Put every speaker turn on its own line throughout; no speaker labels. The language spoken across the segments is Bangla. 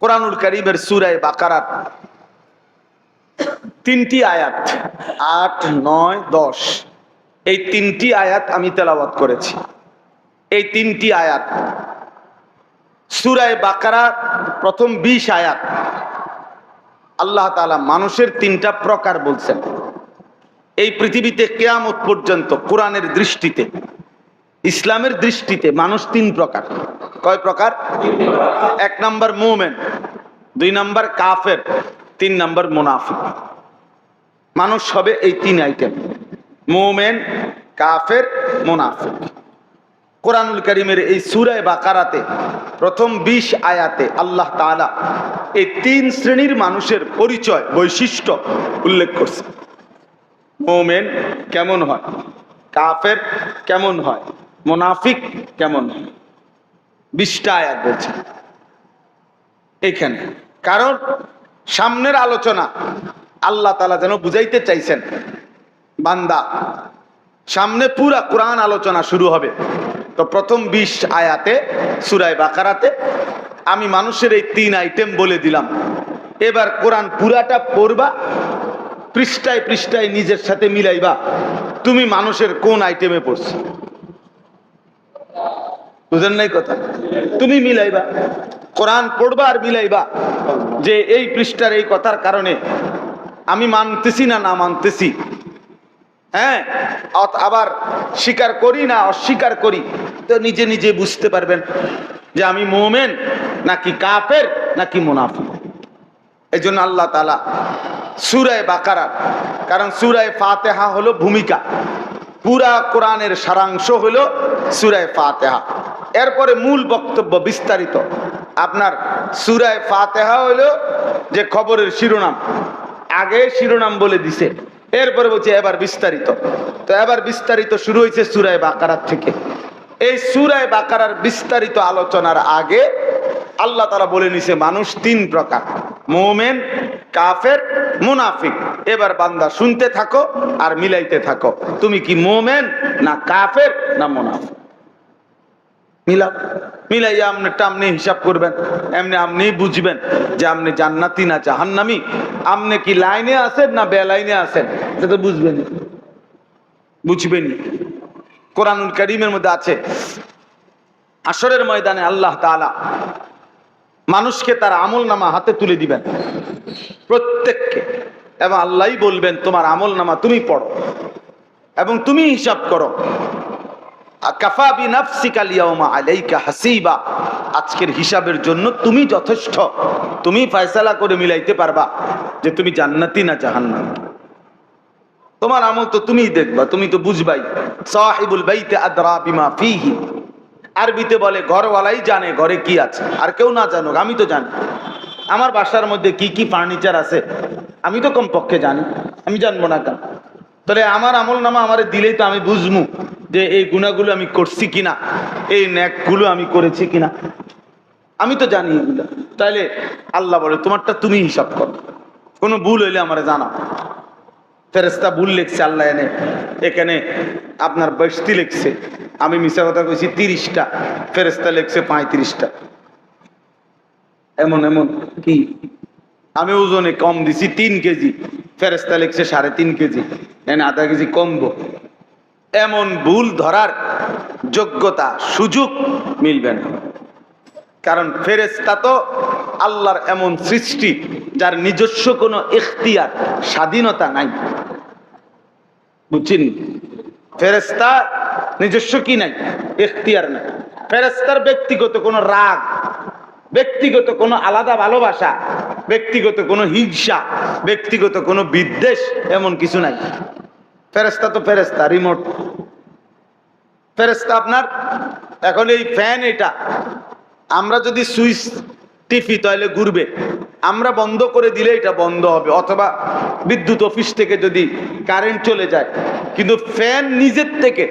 কোরআনুল করিমের সুরায় বাকারাত তিনটি আয়াত, আট, নয়, দশ। এই তিনটি আয়াত আমি তেলাওয়াত করেছি। এই তিনটি আয়াত সুরায় বাকারা প্রথম বিশ আয়াত। আল্লাহ তাআলা মানুষের তিনটা প্রকার বলছেন। এই পৃথিবীতে কেয়ামত পর্যন্ত কোরআনের দৃষ্টিতে ইসলামের দৃষ্টিতে মানুষ তিন প্রকার। কয় প্রকার? এক নম্বর মোমেন, দুই নম্বর কাফের, তিন নম্বর মুনাফিক। মানুষ হবে এই তিন আইটেম মোমেন, কাফের, মুনাফিক। কোরআনুল করিমের এই সুরায় বাকারাতে প্রথম বিশ আয়াতে আল্লাহ তাআলা এই তিন শ্রেণির মানুষের পরিচয়, বৈশিষ্ট্য উল্লেখ করছে। মোমেন কেমন হয়? কাফের কেমন হয়? মুনাফিক কেমন? বিশটা আয়াত বলছে। এখানে কারণ সামনের আলোচনা আল্লাহ তালা যেন বুঝাইতে চাইছেন। বান্দা, সামনে পুরা কোরআন আলোচনা শুরু হবে। তো প্রথম বিশ আয়াতে সুরায় বাকারাতে আমি মানুষের এই তিন আইটেম বলে দিলাম। এবার কোরআন পুরাটা পড়বা, পৃষ্ঠায় পৃষ্ঠায় নিজের সাথে মিলাইবা। তুমি মানুষের কোন আইটেমে পড়ছো? বুঝেন নাই কথা? তুমি মিলাইবা। কোরআন পড়বা আর মিলাইবা যে এই পৃষ্ঠার এই কথার কারণে আমি মানতেছি না না মানতেছি। হ্যাঁ আবার স্বীকার করি না, অস্বীকার করি, তো নিজে নিজে বুঝতে পারবেন যে আমি মোমেন নাকি কাফের, নাকি মুনাফিক। এই জন্য আল্লাহ তালা সুরায় বাকারা, কারণ সুরায় ফাতেহা হলো ভূমিকা। পুরা কোরআনের সারাংশ হলো সুরায় ফাতেহা। এরপরে মূল বক্তব্য বিস্তারিত। আপনার সুরায় ফাতেহা হলো যে খবরের শিরোনাম। আগে শিরোনাম বলে দিছে। এরপরে বলছে, এবার বিস্তারিত। তো এবার বিস্তারিত শুরু হয়েছে সুরায় বাকারার থেকে। এই সুরায় বাকারার বিস্তারিত আলোচনার আগে আল্লাহ তারা বলে নিছে, মানুষ তিন প্রকার। মোমেন, কাফের, মুনাফিক। এবার বান্দা শুনতে থাকো আর মিলাইতে থাকো। তুমি কি মোমেন না কাফের না মুনাফিক? মিলাইয়া আপনি হিসাব করবেন। এমনি আপনি বুঝবেন যে আপনি না জাহান্নামি। আপনি কি লাইনে না বেলাইনে বুঝবেনি কোরআনুল করিমের মধ্যে আছে। আসরের ময়দানে আল্লাহ তাআলা মানুষকে তার আমল নামা হাতে তুলে দিবেন। প্রত্যেককে। এবং আল্লাহই বলবেন, তোমার আমল নামা তুমি পড়ো এবং তুমি হিসাব করো। হাসিবা। আজকের হিসাবের জন্য তুমি যথেষ্ট। তুমি ফয়সালা করে মিলাইতে পারবা যে তুমি জান্নাতি না জাহান্নামী। তোমার আমল তো তুমিই দেখবা, তুমি তো বুঝবাই। সাহিবুল বাইতে আদরা বিমা ফিহি। আরবিতে বলে, ঘরওয়ালাই জানে ঘরে কি আছে, আর কেউ না জানুক, আমি তো জানি। আমার বাসার মধ্যে কি কি ফার্নিচার আছে, আমি তো কমপক্ষে জানি, আমি জানব না কেন? তাহলে আমার আমল নামা আমারে দিলেই তো আমি বুঝমু যে এই গুণাগুলো আমি করছি কিনা, এই ন্যাকগুলো আমি করেছি কিনা। আমি তো জানি এগুলো। তাইলে আল্লাহ বলে, তোমারটা তুমি হিসাব করো। কোনো ভুল হইলে আমারে জানা ফেরেস্তা ভুল লিখছে, আল্লাহ এনে। এখানে আপনার বস্তি লিখছে। আমি মিশা কথা কইছি তিরিশটা ফেরেস্তা লিখছে পঁয়ত্রিশটা। এমন এমন, কি? আমি ওজনে কম দিছি তিন কেজি ফেরেস্তা লিখছে সাড়ে তিন কেজি, এনে আধা কেজি কমবো। এমন ভুল ধরার যোগ্যতা, সুযোগ মিলবে না। কারণ ফেরেস্তা তো আল্লাহর এমন সৃষ্টি যার নিজস্ব কোনো এখতিয়ার স্বাধীনতা নাই। বুঝছেন? ফেরেস্তা নিজস্ব কি নাই? এখতিয়ার নাই। ফেরেস্তার ব্যক্তিগত কোনো রাগ, ব্যক্তিগত কোনো আলাদা ভালোবাসা, ব্যক্তিগত কোনো হিংসা, ব্যক্তিগত কোনো বিদ্বেষ এমন কিছু নাই। ফেরেস্তা তো ফেরেস্তা রিমোট ফেরেস্তা আপনার? এখন এই ফ্যান এটা আমরা যদি সুইচ টিপি, তাহলে ঘুরবে। আমরা বন্ধ করে দিলে এটা বন্ধ হবে, অথবা বিদ্যুৎ অফিস থেকে যদি কারেন্ট চলে যায়। কিন্তু ফ্যান নিজের থেকে,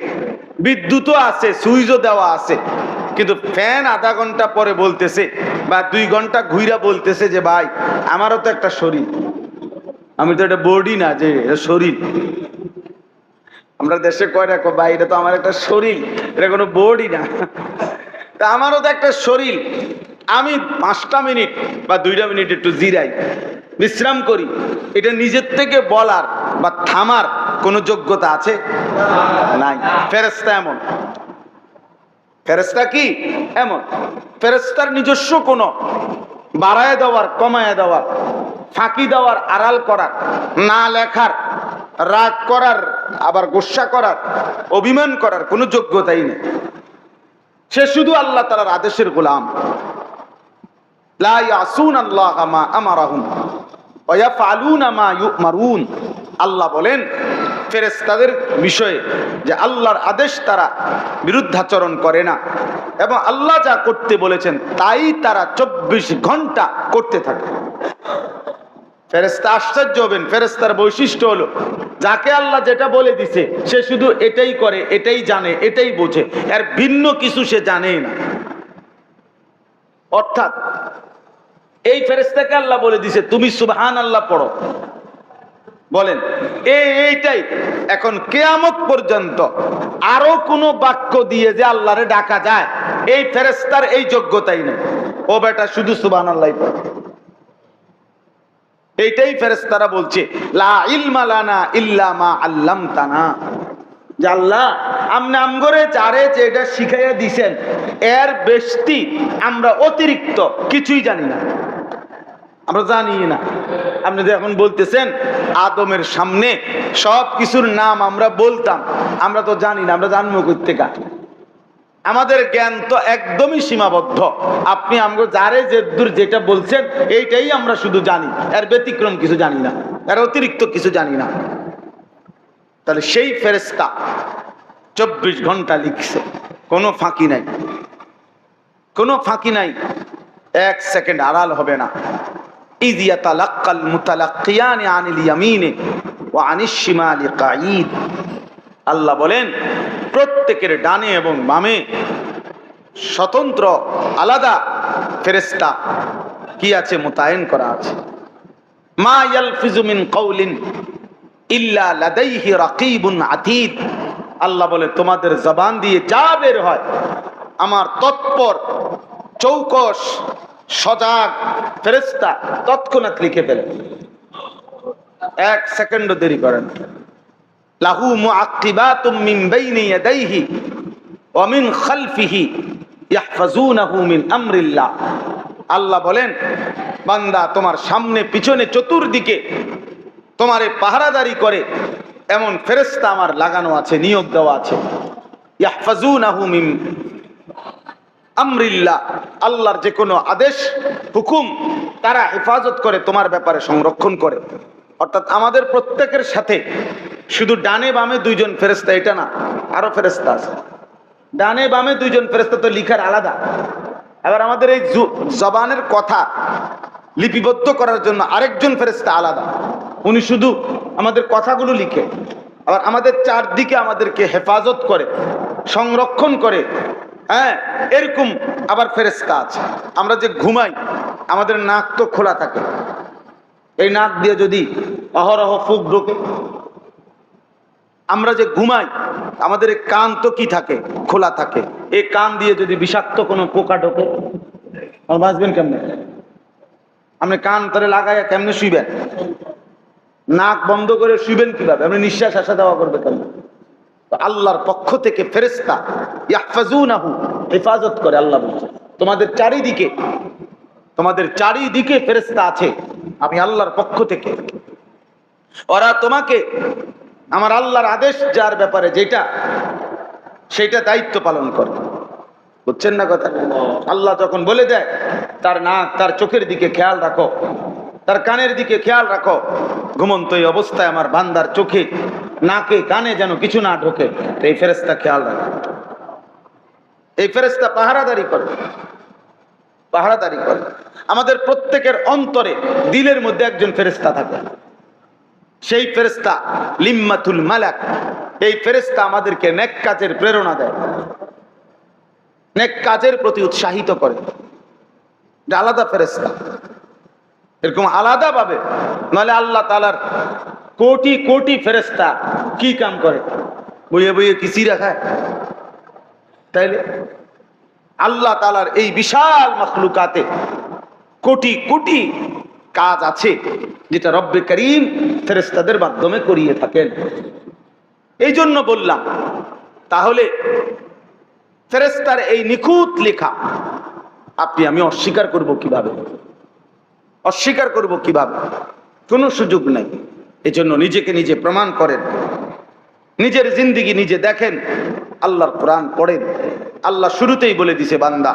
বিদ্যুৎও আছে, সুইচও দেওয়া আছে। কিন্তু ফ্যান আধা ঘণ্টা পরে বলতেছে, বা দুই ঘণ্টা ঘুইরা বলতেছে যে, ভাই, আমারও তো একটা শরীর। আমি তো এটা বডি না, যে শরীর। আমরা দেশে কয় রাখো ভাই, এটা তো আমার একটা শরীর, এটা কোনো বডি না। তা আমারও তো একটা শরীর। আমি পাঁচটা মিনিট বা দুইটা মিনিট একটু জিরাই, বিশ্রাম করি। এটা নিজের থেকে বলার বা থামার কোনো যোগ্যতা আছে? নাই। ফেরেস্তা এমন। ফেরেস্তা কি? এমন। ফেরেস্তার নিজস্ব কোনো বাড়ায় দেওয়ার, কমায় দেওয়ার, ফাঁকি দেওয়ার, আড়াল করার, না লেখার, রাগ করার, আবার গোসা করার, অভিমান করার কোনো যোগ্যতাই নেই। সে শুধু আল্লাহ তালার আদেশের গোলাম। আল্লাহ বলেন, ফেরেশতাদের বিষয়ে যে আল্লাহর আদেশ তারা বিরুদ্ধাচরণ করে না এবং আল্লাহ যা করতে বলেছেন তাই তারা চব্বিশ ঘণ্টা করতে থাকে। ফেরেস্তা আশ্চর্য হবেন ফেরেস্তার বৈশিষ্ট্য হলো, যাকে আল্লাহ যেটা বলে দিছে, সে শুধু এটাই করে, এটাই জানে, এটাই বোঝে, এর ভিন্ন কিছু সে জানেই না। অর্থাৎ, এই ফেরেস্তাকে আল্লাহ বলে দিছে, তুমি সুবহান আল্লাহ পড়ো। বলেন এই এইটাই, এখন কেয়ামত পর্যন্ত আরও কোনো বাক্য দিয়ে যে আল্লাহরে ডাকা যায়, এই ফেরেস্তার এই যোগ্যতাই নেই। ও বেটা, শুধু সুবহান আল্লাহ পড়ো। এইটাই ফেরেস্তারা বলছে, লা ইলমা লানা ইল্লা মা আল্লামতানা। যে আল্লাহ আপনি আমগরে চারে যে এটা শিখাইয়া দিছেন, এর আমরা অতিরিক্ত কিছুই জানি না। আমরা জানি না। আপনি এখন বলতেছেন, আদমের সামনে সব কিছুর নাম আমরা বলতাম, আমরা তো জানি না, আমরা জানব কোথেকা আমাদের জ্ঞান তো একদমই সীমাবদ্ধ। আপনি আমরা যারে যে দূর যেটা বলছেন, এইটাই আমরা শুধু জানি। এর ব্যতিক্রম কিছু জানি না। এর অতিরিক্ত কিছু জানি না। তাহলে সেই ফেরেস্তা চব্বিশ ঘণ্টা লিখছে। কোনো ফাঁকি নাই। কোনো ফাঁকি নাই। এক সেকেন্ড আড়াল হবে না। ইদিয়া তালাক্কাল আনিল ইয়ামিনে ও আনিস আল্লাহ বলেন, প্রত্যেকের ডানে এবং বামে স্বতন্ত্র, আলাদা ফেরেস্তা কি আছে মোতায়েন করা আছে। মা ইয়ালফিজু মিন কওলিন ইল্লা লাদাইহি রাকিবুন আতীদ আল্লাহ বলে, তোমাদের জবান দিয়ে যা বের হয়, আমার তৎপর চৌকস সজাগ ফেরেস্তা তৎক্ষণাৎ লিখে ফেলে। এক সেকেন্ডও দেরি করেন লাহু মুআক্কিবাতুম মিন বাইনি ইয়াদাইহি ওয়া মিন আল্লাহ বলেন, বান্দা তোমার সামনে পিছনে চতুর্দিকে তোমারে পাহারাদারি করে, এমন ফেরেস্তা আমার লাগানো আছে, নিয়োগ দেওয়া আছে। আল্লাহর যে কোনো আদেশ, হুকুম তারা হেফাজত করে তোমার ব্যাপারে সংরক্ষণ করে। অর্থাৎ আমাদের প্রত্যেকের সাথে শুধু ডানে বামে দুইজন ফেরেস্তা এটা না, আরও ফেরেস্তা আছে। ডানে বামে দুইজন ফেরেস্তা তো লিখার আলাদা। এবার আমাদের এই জবানের কথা লিপিবদ্ধ করার জন্য আরেকজন ফেরেস্তা আলাদা। উনি শুধু আমাদের কথাগুলো লিখে, আবার আমাদের চারদিকে আমাদেরকে হেফাজত করে, সংরক্ষণ করে হ্যাঁ এরকম আবার ফেরেস্তা আছে। আমরা যে ঘুমাই, আমাদের নাক তো খোলা থাকে। এই নাক দিয়ে যদি অহরহ ফুক ঢোকে। আমরা যে ঘুমাই, আমাদের কান তো কি থাকে? খোলা থাকে। এই কান দিয়ে যদি বিষাক্ত কোনো পোকা ঢোকে বাঁচবেন কেমনে? আপনি কান তারে লাগাইয়া কেমনে শুইবেন? নাক বন্ধ করে শুইবেন কীভাবে? আপনি নিঃশ্বাস আসা দেওয়া করবে কেমন? আল্লাহর পক্ষ থেকে ফেরেস্তা ইয়াহফাজুনাহু হেফাজত করে আল্লাহ বলছে তোমাদের চারিদিকে তোমাদের চারিদিকে ফেরেস্তা আছে। আমি আল্লাহর পক্ষ থেকে। ওরা তোমাকে আমার আল্লাহর আদেশ যার ব্যাপারে যেটা, সেটা দায়িত্ব পালন করে। বুঝছেন না কথা? আল্লাহ যখন বলে দেয়, তার নাক, তার চোখের দিকে খেয়াল রাখো, তার কানের দিকে খেয়াল রাখো, ঘুমন্ত এই অবস্থায় আমার বান্দার চোখে, নাকে, কানে যেন কিছু না ঢোকে, এই ফেরেস্তা খেয়াল রাখো। এই ফেরেস্তা পাহারাদারি করে। পাহারাদারি করে। আমাদের প্রত্যেকের অন্তরে দিলের মধ্যে একজন ফেরেস্তা থাকে সেই ফেরেস্তা লিম্মাতুল মালাক। এই ফেরেস্তা আমাদেরকে নেক কাজের প্রেরণা দেয়। নেক কাজের প্রতি উৎসাহিত করে। আলাদা ফেরেস্তা এরকম আলাদা ভাবে নাহলে আল্লাহ তালার কোটি কোটি ফেরেস্তা কি কাম করে? বইয়ে বইয়ে কিসি রাখায় তাইলে আল্লাহ তালার এই বিশাল মখলুকাতে কোটি কোটি কাজ আছে, যেটা রব্বে করিম ফেরেস্তাদের মাধ্যমে করিয়ে থাকেন। এই জন্য বললাম, তাহলে ফেরেস্তার এই নিখুঁত লেখা আপনি আমি অস্বীকার করব কীভাবে? অস্বীকার করব কীভাবে? কোনো সুযোগ নাই। এজন্য নিজেকে নিজে প্রমাণ করেন। নিজের জিন্দিগি নিজে দেখেন। আল্লাহর কোরআন পড়েন। আল্লাহ শুরুতেই বলে দিছে, বান্দা,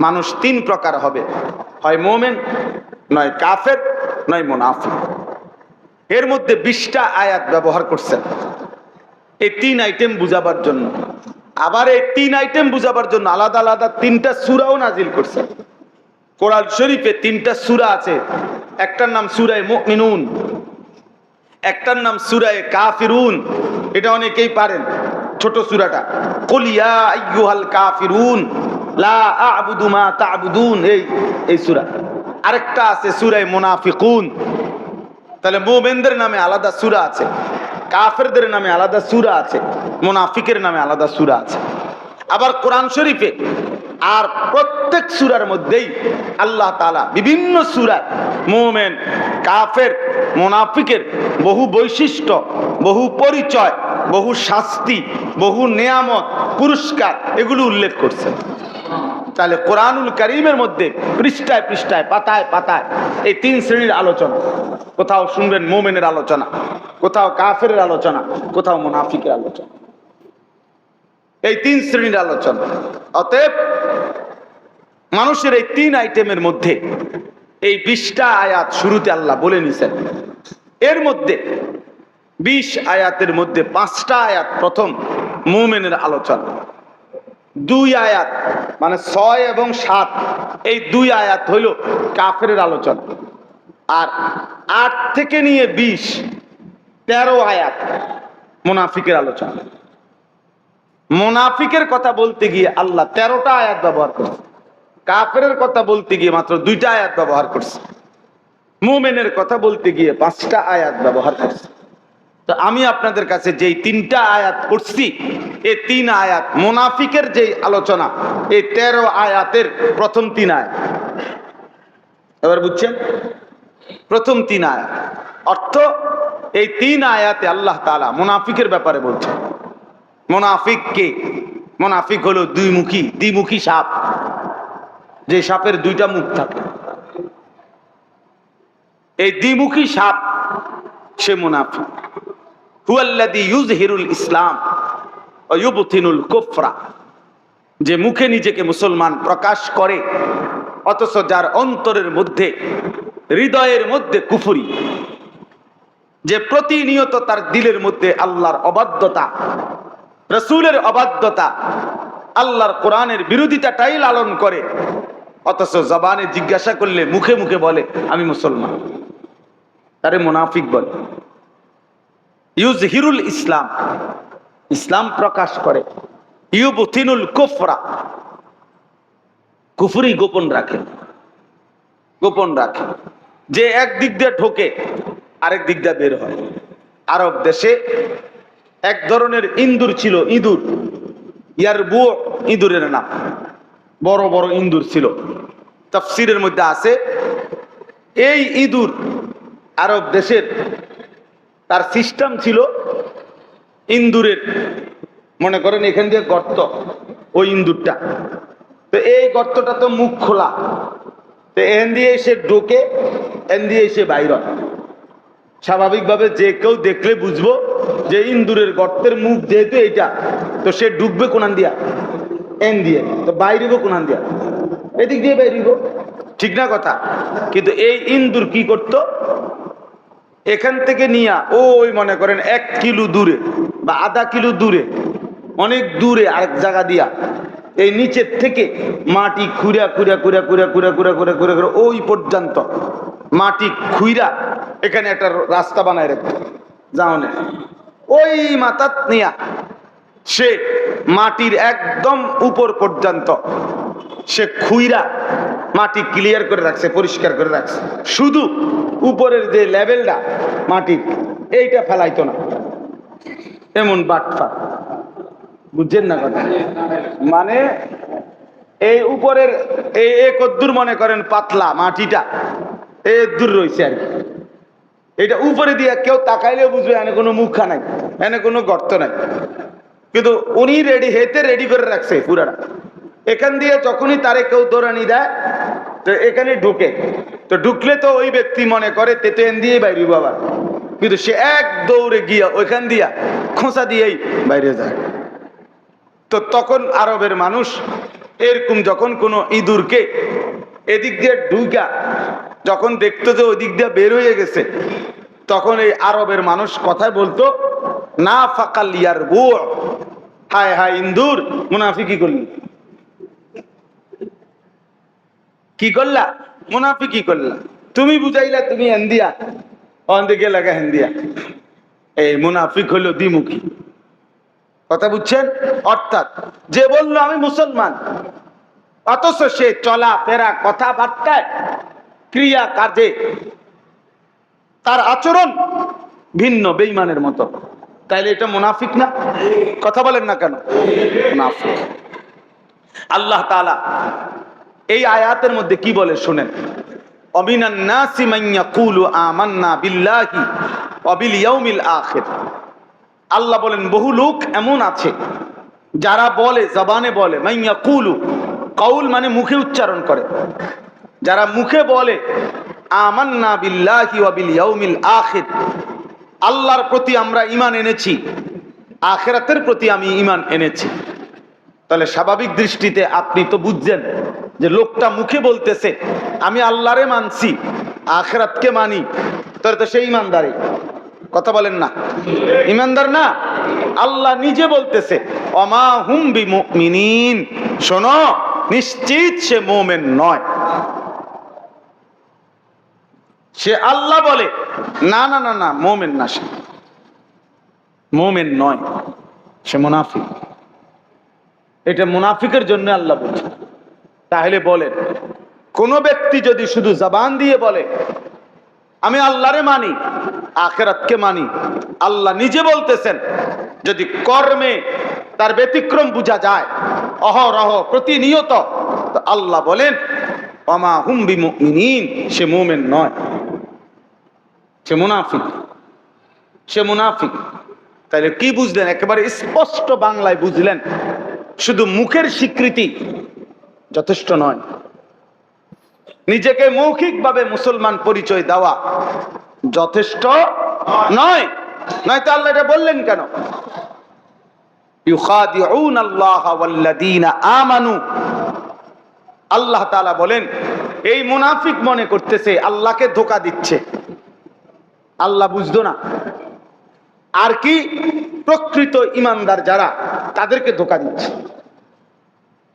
মানুষ তিন প্রকার হবে। হয় মোমেন, নয় কাফের, নয় মোনাফিক। এর মধ্যে বিশটা আয়াত ব্যবহার করছেন। এই তিন আইটেম বুঝাবার জন্য। আবার এই তিন আইটেম বুঝাবার জন্য আলাদা আলাদা তিনটা সুরাও নাজিল করছেন কোরআন শরীফে তিনটা সুরা আছে। একটার নাম সুরায় মুমিনুন, একটার নাম সুরায় কাফিরুন। এটা অনেকেই পারেন। ছোট সুরাটা। কলিয়া আইয়ুহাল কাফিরুন, লা আ'বুদু মা তা'বুদুন, এই এই সূরা। আরেকটা আছে সূরায় মুনাফিকুন। তাহলে মুমিনদের নামে আলাদা সূরা আছে, কাফেরদের নামে আলাদা সূরা আছে, মুনাফিকের নামে আলাদা সূরা আছে। আবার কোরআন শরীফে আর প্রত্যেক সূরার মধ্যেই আল্লাহ তাআলা বিভিন্ন সূরায় মোমেন, কাফের, মোনাফিকের বহু বৈশিষ্ট্য, বহু পরিচয় বহু শাস্তি, বহু নেয়ামত, পুরস্কার এগুলো উল্লেখ করছেন। তাহলে কোরআনুল করিমের মধ্যে পৃষ্ঠায় পৃষ্ঠায়, পাতায় পাতায় এই তিন শ্রেণির আলোচনা। কোথাও শুনবেন মোমেনের আলোচনা, কোথাও কাফের আলোচনা, কোথাও মুনাফিকের আলোচনা। এই তিন শ্রেণির আলোচনা। অতএব মানুষের এই তিন আইটেমের মধ্যে এই বিশটা আয়াত শুরুতে আল্লাহ বলে নিছেন। এর মধ্যে বিশ আয়াতের মধ্যে পাঁচটা আয়াত প্রথম মুমেনের আলোচনা। দুই আয়াত মানে ছয় এবং সাত, এই দুই আয়াত হইল কাফের আলোচনা। আর আট থেকে নিয়ে বিশ, তেরো আয়াত মুনাফিকের আলোচনা। মুনাফিকের কথা বলতে গিয়ে আল্লাহ তেরোটা আয়াত ব্যবহার করছে। কাফের কথা বলতে গিয়ে মাত্র দুইটা আয়াত ব্যবহার করছে। মুমেনের কথা বলতে গিয়ে পাঁচটা আয়াত ব্যবহার করছে। তো আমি আপনাদের কাছে যেই তিনটা আয়াত পড়ছি, এই তিন আয়াত মোনাফিকের যে আলোচনা, এই তেরো আয়াতের প্রথম তিন আয়াত। এবার বুঝছেন? প্রথম তিন আয়াত। অর্থ, এই তিন আয়াতে আল্লাহ তালা মোনাফিকের ব্যাপারে বলছেন। মোনাফিক কে? মোনাফিক হলো দুই মুখী, দ্বিমুখী সাপ। যে সাপের দুইটা মুখ থাকে। এই দ্বিমুখী সাপ, সে মুনাফিক। হুয়াল্লাদি ইসলাম কুফরা। যে মুখে নিজেকে মুসলমান প্রকাশ করে, অথচ যার অন্তরের মধ্যে, হৃদয়ের মধ্যে কুফুরি। যে প্রতিনিয়ত তার দিলের মধ্যে আল্লাহর অবাধ্যতা, রসুলের অবাধ্যতা, আল্লাহর কোরআনের বিরোধিতাটাই লালন করে, অথচ জবানে জিজ্ঞাসা করলে মুখে মুখে বলে, আমি মুসলমান। তারে মুনাফিক বলে। ইউজহিরুল ইসলাম। ইসলাম প্রকাশ করে। ইউবতিনুল কুফরা। কুফরি গোপন রাখে। গোপন রাখে। যে এক দিক দিয়ে ঢোকে, আরেক দিক দিয়ে বের হয়। আরব দেশে এক ধরনের ইন্দুর ছিল, ইঁদুর। ইয়ার বুয়ো ইঁদুরের নাম। বড় বড় ইন্দুর ছিল। তফসিরের মধ্যে আছে, এই ইঁদুর আরব দেশের তার সিস্টেম ছিল ইন্দুরের। মনে করেন এখান দিয়ে গর্ত, ওই ইন্দুরটা। তো এই গর্তটা তো মুখ খোলা। তো এন দিয়ে এসে ঢোকে এন দিয়ে এসে বাইর। স্বাভাবিকভাবে যে কেউ দেখলে বুঝব যে ইন্দুরের গর্তের মুখ যেহেতু এইটা, তো সে ডুববে কোনান দিয়া এন দিয়ে। তো বাইরিব কোনান দিয়া। এদিক দিয়ে বাইরিব। ঠিক না কথা? কিন্তু এই ইন্দুর কি করতো? এখান থেকে নিয়া, ওই মনে করেন এক কিলো দূরে বা আধা কিলো দূরে, অনেক দূরে আরেক জায়গা দিয়া, এই নিচের থেকে মাটি খুঁড়া খুঁড়া খুঁড়া খুঁড়া খুঁড়া খুঁড়া খুঁড়া খুঁড়া খুঁড়া ওই পর্যন্ত মাটি খুঁড়া এখানে একটা রাস্তা বানায় রাখতো যাও না ওই মাথাত নিয়া সে মাটির একদম উপর পর্যন্ত সে খুইরা মাটি ক্লিয়ার করে রাখছে, পরিষ্কার করে রাখছে। শুধু উপরের যে লেভেলটা মাটির, এইটা ফেলাইতো না। এমন বাটফা। বুঝছেন না কথা? মানে এই উপরের, এই কদ্দুর মনে করেন পাতলা মাটিটা, এ দূর রয়েছে আর কি। এটা উপরে দিয়ে কেউ তাকাইলেও বুঝবে, এনে কোনো মুখা নাই, এনে কোনো গর্ত নাই। কিন্তু উনি রেডি হেতে রেডি করে রাখছে পুরাটা। এখান দিয়ে যখনই তারে কেউ দৌড়ানি দেয়, তো এখানে ঢুকে। তো ঢুকলে তো ওই ব্যক্তি মনে করে তে তো এন দিয়েই বাইরে বাবা। কিন্তু সে এক দৌড়ে গিয়া ওইখান দিয়া খোঁচা দিয়েই বাইরে যায়। তো তখন আরবের মানুষ এরকম যখন কোনো ইঁদুরকে এদিক দিয়ে ঢুকা যখন দেখতো যে ওই দিক দিয়ে বের হয়ে গেছে, তখন এই আরবের মানুষ কথায় বলতো না ফাকাল ইয়ার হায় হায় ইন্দুর মুনাফি কি করলি? কি করলা? মুনাফি কি করলা? তুমি বুঝাইলা তুমি লাগা এই মুনাফিক দ্বিমুখী। কথা বুঝছেন? অর্থাৎ যে বলল আমি মুসলমান, অথচ সে চলা ফেরা কথাবার্তায় ক্রিয়া কাজে তার আচরণ ভিন্ন বেইমানের মতো। তাইলে এটা মুনাফিক না? কথা বলেন না কেন? মুনাফিক। আল্লাহ তাআলা এই আয়াতের মধ্যে কি বলে শুনেন? অমিনান নাসি মান ইয়াকুলু আমান্না বিল্লাহি ওয়া বিল ইয়াউমিল আখির। আল্লাহ বলেন, বহু লোক এমন আছে যারা বলে, জবানে বলে মাইয়া কুলু কৌল মানে মুখে উচ্চারণ করে। যারা মুখে বলে, আমান্না বিল্লাহি ওয়া বিল ইয়াউমিল আখির আল্লাহর প্রতি আমরা ঈমান এনেছি, আখেরাতের প্রতি আমি ঈমান এনেছি। তাহলে স্বাভাবিক দৃষ্টিতে আপনি তো বুঝছেন যে লোকটা মুখে বলতেছে, আমি আল্লাহরে মানছি, আখেরাতকে মানি, তাহলে তো সেই ইমানদারি কথা বলেন না। ইমানদার না, আল্লাহ নিজে বলতেছে অমা হুম বি শোনো, নিশ্চিত সে মোমেন নয়। সে আল্লাহ বলে, না না না না, মোমেন না সে। মোমেন নয়, সে মুনাফিক। এটা মুনাফিকের জন্য আল্লাহ বলছে। তাহলে বলেন, কোন ব্যক্তি যদি শুধু জবান দিয়ে বলে, আমি আল্লাহরে মানি, আখেরাতকে মানি, আল্লাহ নিজে বলতেছেন, যদি কর্মে তার ব্যতিক্রম বোঝা যায়, অহরহ প্রতিনিয়ত আল্লাহ বলেন অমা হুম্বি মুমিনিন সে মোমেন নয়। সে মুনাফিক। সে মুনাফিক। কি বুঝলেন? একেবারে স্পষ্ট বাংলায় বুঝলেন। শুধু মুখের স্বীকৃতি যথেষ্ট নয়। নিজেকে মৌখিকভাবে মুসলমান পরিচয় দেওয়া যথেষ্ট নয়। নয়তো আল্লাহ এটা বললেন কেন? ইউখাদিউন আল্লাহ আমানু আল্লাহ তাআলা বলেন, এই মুনাফিক মনে করতেছে, আল্লাহকে ধোকা দিচ্ছে। আল্লাহ বুঝতো না। আর কি? প্রকৃত ইমানদার যারা, তাদেরকে ধোকা দিচ্ছে।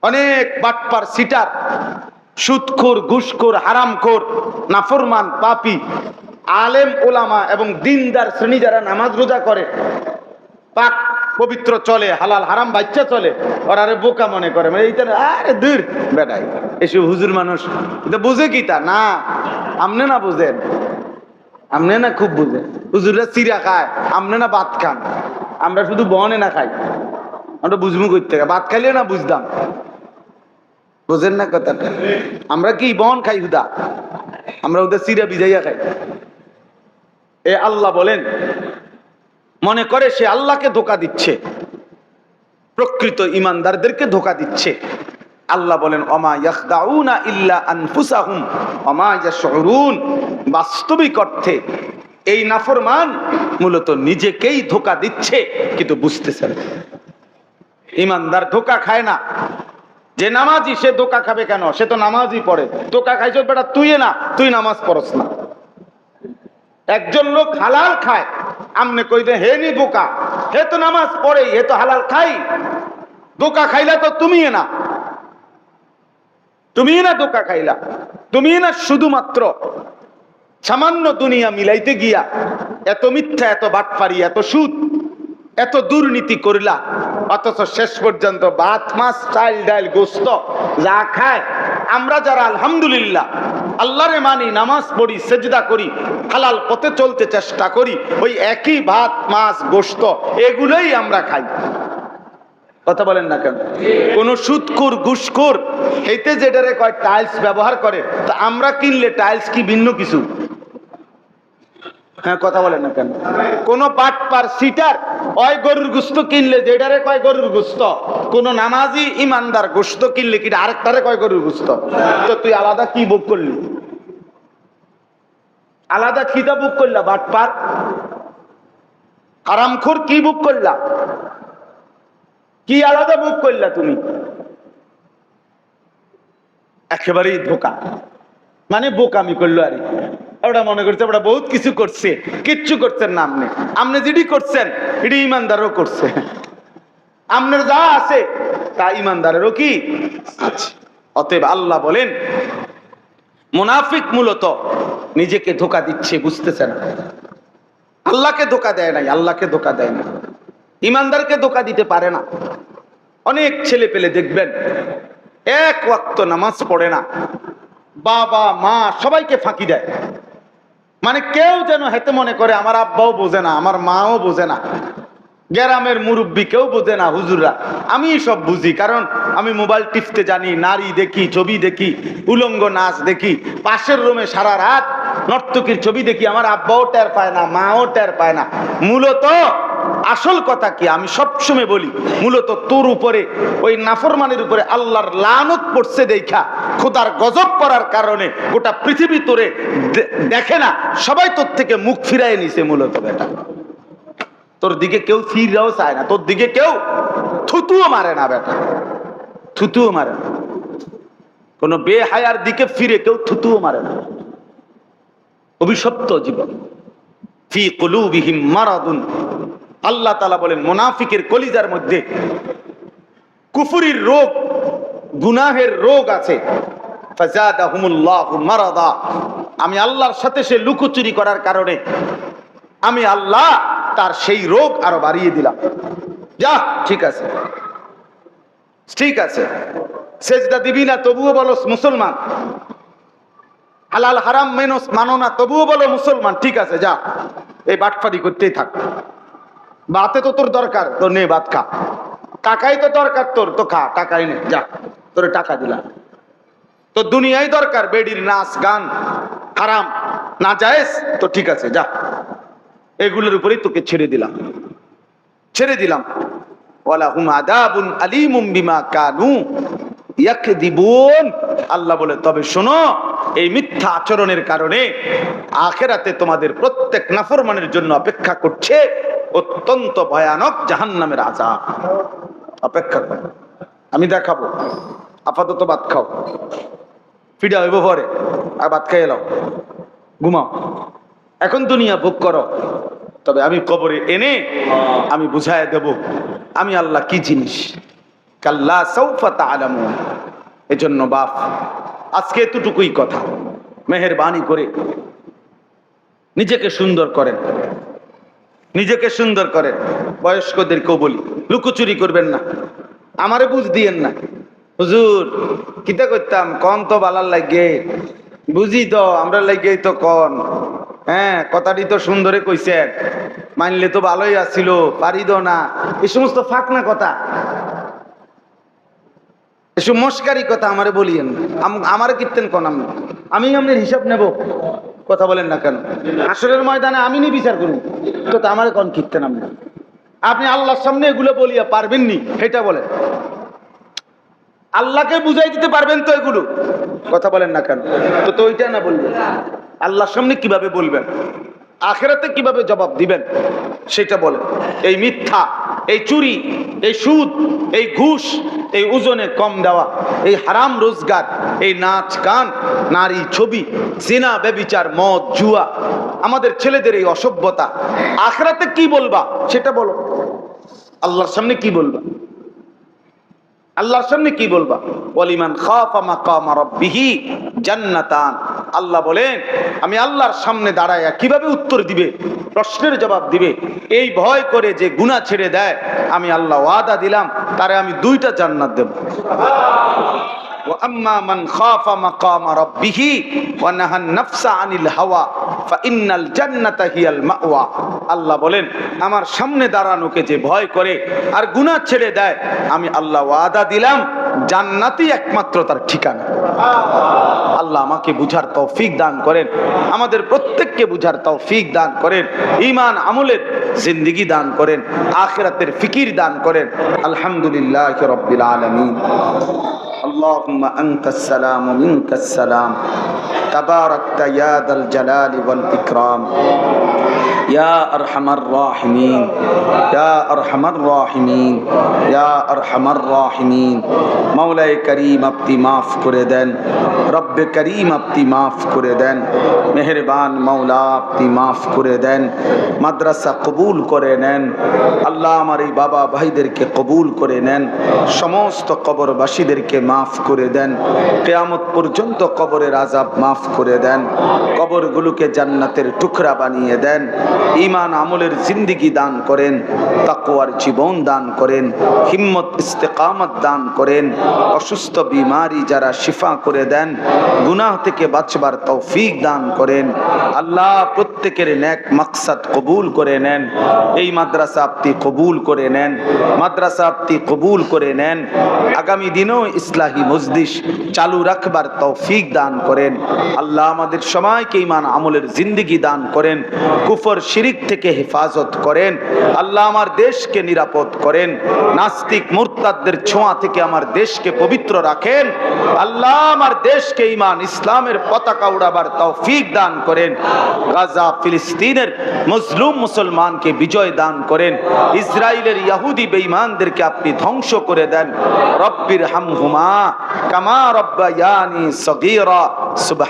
অনেক বাটপার, সিটার, সুদখোর, ঘুষখোর, হারামখোর, নাফরমান, পাপি, আলেম, ওলামা এবং দিনদার শ্রেণি যারা নামাজ রোজা করে পাক পবিত্র চলে, হালাল হারাম বাচ্চা চলে। ওরা আরে বোকা মনে করে। মানে এইটা আরে দূর বেটাই। এসব হুজুর মানুষ, এটা বুঝে কি তা? না, আমনে না বুঝেন। আমনে না খুব বুঝে হুজুররা চিরা খায়, আমনে না ভাত খান। আমরা শুধু বনে না খাই। আমরা বুঝব করতে ভাত খাইলে না বুঝতাম। বুঝেন না কথাটা? আমরা কি বন খাই হুদা? আমরা ওদের চিরা বিজাইয়া খাই। এ আল্লাহ বলেন মনে করে সে আল্লাহকে ধোকা দিচ্ছে। প্রকৃত ইমানদারদেরকে ধোকা দিচ্ছে। আল্লাহ বলেন অমা বাস্তবিক অর্থে এই নাফরমান মূলত নিজেকেই ধোকা দিচ্ছে, কিন্তু বুঝতেছে না। ইমানদার ধোকা খায় না। যে নামাজি, সে ধোকা খাবে কেন? সে তো নামাজই পড়ে। ধোকা খাইছ বেটা তুই না, তুই নামাজ পড়স না। একজন লোক হালাল খায়। আমনে কইবে হে নি বোকা, হে তো নামাজ পড়ে হে তো হালাল খাই। ধোকা খাইলা তো তুমি না। তুমি না ধোকা খাইলা। তুমি না শুধুমাত্র সামান্য দুনিয়া মিলাইতে গিয়া এত মিথ্যা, এত বাটপারি, এত সুদ, এত দুর্নীতি করিলা। অথচ শেষ পর্যন্ত ভাত মাছ, চাল, ডাল, গোস্ত যা খায়, আমরা যারা আলহামদুলিল্লাহ আল্লাহরে মানি, নামাজ পড়ি, সেজদা করি, হালাল পথে চলতে চেষ্টা করি, ওই একই ভাত, মাছ গোস্ত এগুলোই আমরা খাই। কথা বলেন না কেন? কোন ঘুসকুর ঘুষখোর হেতে যেটারে কয় টাইলস ব্যবহার করে, তা আমরা কিনলে টাইলস কি ভিন্ন কিছু? হ্যাঁ কথা বলেন না কেন? কোন পাট পার সিটার, ওই গরুর গুস্ত কিনলে যেটারে কয় গরুর গোস্ত, কোন নামাজি ইমানদার গোস্ত কিনলে কি আরেকটারে কয় গরুর গোস্ত? তো তুই আলাদা কি বুক করলি? আলাদা খিদা বুক করলা, বাট পার? আরামখোর কি বুক করলা? কি আলাদা বুক করলা তুমি? একেবারেই ধোকা। মানে বোকামি করল আর। ওটা মনে করছে ওটা বহুত কিছু করছে, কিচ্ছু করছেন না আপনি। আপনি যেটি করছেন, এটি ইমানদারও করছে। আপনার যা আছে, তা ইমানদারেরও কি আছে? অতএব আল্লাহ বলেন, মুনাফিক মূলত নিজেকে ধোকা দিচ্ছে, বুঝতেছে না। আল্লাহকে ধোকা দেয় নাই, আল্লাহকে ধোকা দেয় না ইমানদারকে ধোকা দিতে পারে না। অনেক ছেলে পেলে দেখবেন, এক ওয়াক্ত নামাজ পড়ে না। বাবা, মা সবাইকে ফাঁকি দেয়। মানে কেউ যেন হেতে মনে করে, আমার আব্বাও বোঝে না, আমার মাও বোঝে না, গ্রামের মুরব্বী কেউ বোঝে না হুজুররা। আমি সব বুঝি, কারণ আমি মোবাইল টিপতে জানি, নারী দেখি, ছবি দেখি, উলঙ্গ নাচ দেখি, পাশের রুমে সারা রাত নর্তকীর ছবি দেখি, আমার আব্বাও টের পায় না, মাও টের পায় না। মূলত আসল কথা কি? আমি সবসময় বলি, মূলত তোর উপরে, ওই নাফরমানের উপরে আল্লাহর লানত পড়ছে দেখা খোদার গজব করার কারণে গোটা পৃথিবী তোরে দেখে না, সবাই তোর থেকে মুখ ফিরাই নিছে মূলত বেটা। তোর দিকে কেউ ফিরাও চায় না, তোর দিকে কেউ থুতুও মারে না বেটা। থুতুও মারে না। কোন বেহায়ার দিকে ফিরে কেউ থুতুও মারে না। অভিশপ্ত জীবন। ফি কুলুবিহিম মারাদুন। আল্লাহ তাআলা বলেন, মুনাফিকের কলিজার মধ্যে কুফুরির রোগ, গুনাহের রোগ আছে। আমি আল্লাহর সাথে সে লুকোচুরি করার কারণে আমি আল্লাহ তার সেই রোগ আরও বাড়িয়ে দিলাম। যা, ঠিক আছে। ঠিক আছে। সেজদা দিবি না, তবুও বলো মুসলমান। হালাল হারাম মেনস মানো না, তবুও বলো মুসলমান। ঠিক আছে, যা। এই বাটফারি করতেই থাক। বাতে তো তোর দরকার। তো নে ভাত খা। টাকাই তো দরকার তোর তো খা টাকাই নে যা। তোরে টাকা দিলাম। তো দুনিয়াই দরকার বেডির নাচ গান। হারাম। না যায়স তো ঠিক আছে যা। এগুলোর উপরেই তোকে ছেড়ে দিলাম। ছেড়ে দিলাম। ওয়ালা হুম আদাবুন আলিমুম বিমা কানু ইয়াকদিবুন। আল্লাহ বলে তবে শোনো এই মিথ্যা আচরণের কারণে আখেরাতে তোমাদের প্রত্যেক নাফরমানের জন্য অপেক্ষা করছে অত্যন্ত ভয়ানক জাহান্নামের আযাব। অপেক্ষা কর। আমি দেখাবো। আপাতত ভাত খাও। ফিডা হইব পরে। আর ভাত খাই এলাও ঘুমাও। এখন দুনিয়া ভোগ করো। তবে আমি কবরে এনে আমি বুঝায় দেব, আমি আল্লাহ কি জিনিস? কাল্লা সৌফা তালামুন এজন্য বাপ, আজকে এতটুকুই কথা। মেহেরবানি করে নিজেকে সুন্দর করেন। নিজেকে সুন্দর করেন বয়স্কদেরকেও বলি লুকোচুরি করবেন না। আমারে বুঝ দিয়েন না। হুজুর, কিতা করতাম? কন তো বালার লাগে। বুঝি তো, আমরা লাগে তো কন। হ্যাঁ কথাটি তো সুন্দরে কইছেন। মানলে তো ভালোই আসছিল পারি তো না। এই সমস্ত ফাঁকনা কথা। এসব মস্কারি কথা আমারে বলিয়েন। আম- আমারে কীর্তেন কন আমি আমি আপনার হিসাব নেব। কথা বলেন না কেন? আসরের ময়দানে আমি নি বিচার করুন। তো আমারে কন কীর্তেন আপনি? আপনি আল্লাহর সামনে এগুলো বলিয়া পারবেননি সেটা বলেন। আল্লাহকে বুঝাই দিতে পারবেন তো এগুলো। কথা বলেন না কেন? তো তো ওইটা না বলবেন আল্লাহর সামনে কীভাবে বলবেন? আখেরাতে কীভাবে জবাব দিবেন? সেটা বলেন। এই মিথ্যা, এই চুরি, এই সুদ, এই ঘুষ, এই ওজনে কম দেওয়া, এই হারাম রোজগার, এই নাচ গান, নারী ছবি সিনা বেবিচার মদ, জুয়া, আমাদের ছেলেদের এই অসভ্যতা। আখেরাতে কি বলবা? সেটা বলো। আল্লাহর সামনে কি বলবা? আল্লাহর সামনে কি বলবা? ওয়ালিমান খাফা মাকামা রাব্বিহি জান্নাতান। আল্লাহ বলেন, আমি আল্লাহর সামনে দাঁড়াইয়া কীভাবে উত্তর দিবে? প্রশ্নের জবাব দিবে। এই ভয় করে যে গুণা ছেড়ে দেয়, আমি আল্লাহ ওয়াদা দিলাম, তারে আমি দুইটা জান্নাত দেব। وأما من خاف مقام ربه ونهى النفس عن الهوى فإن الجنة هي المأوى আল্লাহ বলেন আমার সামনে দাঁড়ানোকে যে ভয় করে আর গুনাহ ছেড়ে দেয় আমি আল্লাহ ওয়াদা দিলাম জান্নাতি একমাত্র তার ঠিকানা আল্লাহ আমাকে বুঝার তৌফিক দান করেন আমাদের প্রত্যেককে বুঝার তৌফিক দান করেন ইমান আমলের জিন্দিগি দান করেন আখিরাতের ফিকির দান করেন আলহামদুলিল্লাহ রব্বিল আলামিন اللهم أنت السلام ومنك السلام. তাবারাকতা ইয়া দাল জালালি ওয়াল ইকরাম। করে দেন। রব্বে করিম করে দেন। মেহেরবান মাওলা আপনি করে দেন। মাদ্রাসা কবুল করে নেন। আল্লাহ আমার এই বাবা ভাইদেরকে কবুল করে নেন। সমস্ত কবরবাসীদেরকে মাফ করে দেন। কেয়ামত পর্যন্ত কবরের আজাব মাফ করে দেন, কবরগুলোকে জান্নাতের টুকরা বানিয়ে দেন ইমান আমলের জিন্দিগি দান করেন তাকুয়ার জীবন দান করেন, হিম্মত ইস্তেকামত দান করেন, অসুস্থ বিমারি যারা শিফা করে দেন, গুনাহ থেকে বাঁচবার তৌফিক দান করেন। আল্লাহ প্রত্যেকের ন্যাক মাকসাদ কবুল করে নেন। এই মাদ্রাসা আপনি কবুল করে নেন, মাদ্রাসা আপনি কবুল করে নেন। আগামী দিনেও ইসলাহী মজলিস চালু রাখবার তৌফিক দান করেন। আল্লাহ আমাদের সময়কে ইমান আমলের জিন্দিগি দান করেন, কুফর, শিরিক থেকে হেফাজত করেন, আল্লাহ আমার দেশকে নিরাপদ করেন, নাস্তিক, মুরতাদদের ছোঁয়া থেকে আমার দেশকে পবিত্র রাখেন, আল্লাহ আমার দেশকে ইমান ইসলামের পতাকা উড়াবার তৌফিক দান করেন, গাজা, ফিলিস্তিনের মুসলিম মুসলমানকে বিজয় দান করেন ইসরায়েলের ইয়াহুদি বেঈমানদেরকে আপনি ধ্বংস করে দেন রব্বির হামহুমা কামা রব্বায়ানি সগীরা